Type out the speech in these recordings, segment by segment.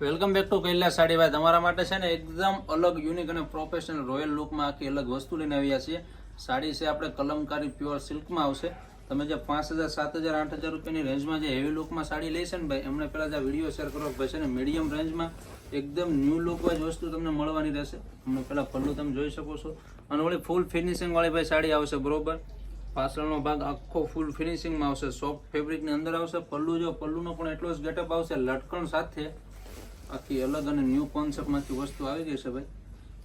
Welcome back to Kailash સાડીભાઈ તમારા માટે છે ને એકદમ અલગ યુનિક અને પ્રોફેશનલ રોયલ લુકમાં આખી અલગ વસ્તુ લઈને આવ્યા છીએ. સાડી છે આપણે કલમકારી પ્યોર સિલ્કમાં આવશે. તમે જે પાંચ હજાર, સાત હજાર, આઠ હજાર રૂપિયાની રેન્જમાં જે હેવી લુકમાં સાડી લેશે ને ભાઈ એમને પહેલાં જે વીડિયો શેર કરો ભાઈ છે ને મીડિયમ રેન્જમાં એકદમ ન્યૂ લુકવાઇઝ વસ્તુ તમને મળવાની રહેશે. હમણાં પહેલાં પલ્લું તમે જોઈ શકો છો. અને વળી ફૂલ ફિનિશિંગવાળી ભાઈ સાડી આવશે, બરોબર? પાછળનો ભાગ આખો ફૂલ ફિનિશિંગમાં આવશે. સોફ્ટ ફેબ્રિકની અંદર આવશે. પલ્લુ જો, પલ્લુનો પણ એટલો જ ગેટઅપ આવશે, લટકણ સાથે. આખી અલગ અને ન્યૂ કોન્સેપ્ટમાંથી વસ્તુ આવી ગઈ છે ભાઈ.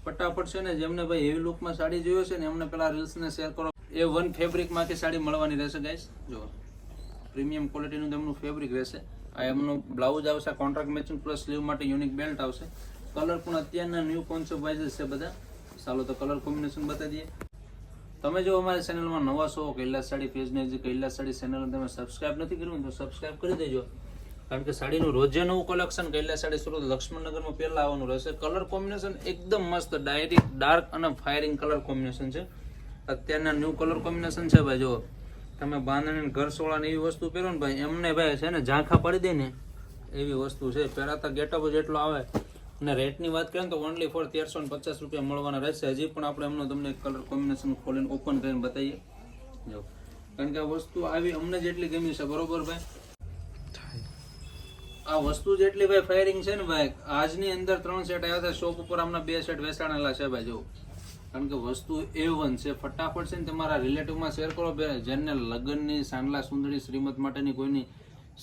ફટાફટ છે ને જેમને ભાઈ હેવી લુકમાં સાડી જોયો છે ને એમને પેલા રીલ્સને શેર કરો. એ વન ફેબ્રિકમાંથી સાડી મળવાની રહેશે ગાઈસ જો પ્રીમિયમ ક્વોલિટીનું તેમનું ફેબ્રિક રહેશે. આ એમનું બ્લાઉઝ આવશે કોન્ટ્રાક્ટ મેચિંગ પ્લસ સ્લીવ માટે યુનિક બેલ્ટ આવશે. કલર પણ અત્યારના ન્યૂ કોન્સેપ્ટ વાઇઝ છે બધા. ચાલો તો કલર કોમ્બિનેશન બતાવી દઈએ તમે જો અમારી ચેનલમાં નવા છો, કૈલાસ સાડી પેજને જે કૈલાસ સાડી ચેનલ તમે સબસ્ક્રાઇબ નથી કર્યું તો સબસ્ક્રાઈબ કરી દેજો. કારણ કે સાડીનું રોજે નવું કલેક્શન કૈલાસ સાડી સુરત લક્ષ્મણનગરમાં પહેલાં આવવાનું રહેશે. કલર કોમ્બિનેશન એકદમ મસ્ત ડાયરેક્ટ ડાર્ક અને ફાયરિંગ કલર કોમ્બિનેશન છે. અત્યારના ન્યૂ કલર કોમ્બિનેશન છે ભાઈ, જો તમે બાંધણી ઘર સોળાને એવી વસ્તુ પહેરો ને ભાઈ, એમને ભાઈ છે ને ઝાંખા પડી દે ને, એવી વસ્તુ છે. પહેરાતા ગેટઅપ જેટલો આવે. અને રેટની વાત કરીએ તો ઓનલી ફોર તેરસો ને પચાસ રૂપિયા મળવાના રહેશે. હજી પણ આપણે એમનો તમને કલર કોમ્બિનેશન ખોલીને ઓપન કરીને બતાવીએ. જો, કારણ કે આ વસ્તુ આવી અમને જેટલી ગમી છે, બરોબર ભાઈ? આ વસ્તુ જેટલી ભાઈ ફાયરિંગ છે ને ભાઈ. આજની અંદર ત્રણ સેટ આવ્યા હતા શોપ ઉપર આમના બે સેટ વેચાણેલા છે ભાઈ જો કારણ કે વસ્તુ એ વન છે. ફટાફટ છે ને તમારા રિલેટિવમાં શેર કરો બે જેને લગ્નની સાંડલા સુંદરી શ્રીમત માટેની કોઈની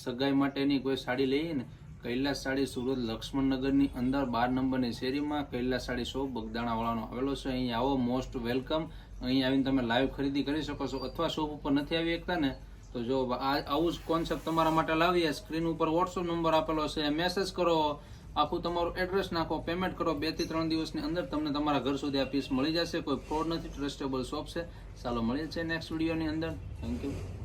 સગાઈ માટેની કોઈ સાડી લઈએ ને, કૈલાસ સાડી સુરત લક્ષ્મણનગરની અંદર બાર નંબરની શેરીમાં કૈલાસ સાડી શોપ બગદાણાવાળાનો આવેલો છે. અહીં આવો મોસ્ટ વેલકમ અહીં આવીને તમે લાઈવ ખરીદી કરી શકો છો. અથવા શોપ ઉપર નથી આવી શકતા ને તો જો આવું જ કોન્સેપ્ટ તમારા માટે લાવીએ સ્ક્રીન ઉપર વોટ્સઅપ નંબર આપેલો છે મેસેજ કરો, આખું તમારું એડ્રેસ નાખો પેમેન્ટ કરો, બેથી ત્રણ દિવસની અંદર તમને તમારા ઘર સુધી આ પીસ મળી જશે, કોઈ ફ્રોડ નથી ટ્રસ્ટેબલ શોપ છે. ચાલો મળીએ છીએ નેક્સ્ટ વિડીયોની અંદર. Thank you